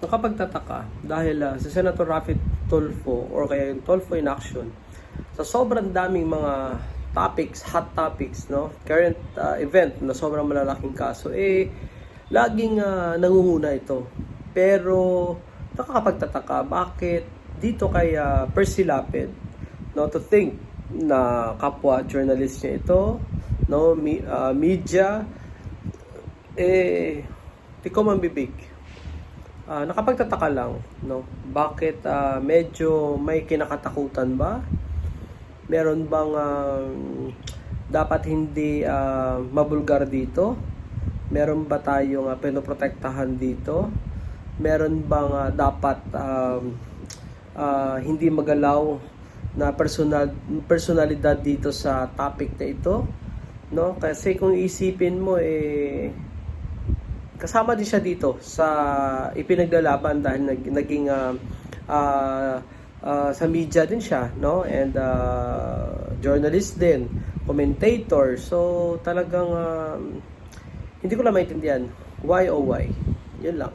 nakapagtataka dahil ah, si Senator Rafi Tulfo or kaya yung Tulfo in action sa sobrang daming mga topics, hot topics, no? Current ah, event na sobrang malalaking kaso eh laging ah, nangunguna ito. Pero nakakapagtataka bakit dito kay uh, Percy Lapid no to think na kapwa journalist niya ito no mi- ah, media eh di ko mambibig Ah, nakapagtataka lang, no? Bakit ah, medyo may kinakatakutan ba? Meron bang ah, dapat hindi ah, mabulgar dito? Meron ba tayong uh, pinoprotektahan dito? Meron bang ah, dapat um, ah, hindi magalaw na personal personalidad dito sa topic na ito? No? Kasi kung isipin mo eh kasama din siya dito sa ipinaglalaban dahil nag, naging ah, ah, ah, sa media din siya no? And ah, journalist din commentator. So talagang ah, hindi ko lang maintindihan. Why oh why? Yun lang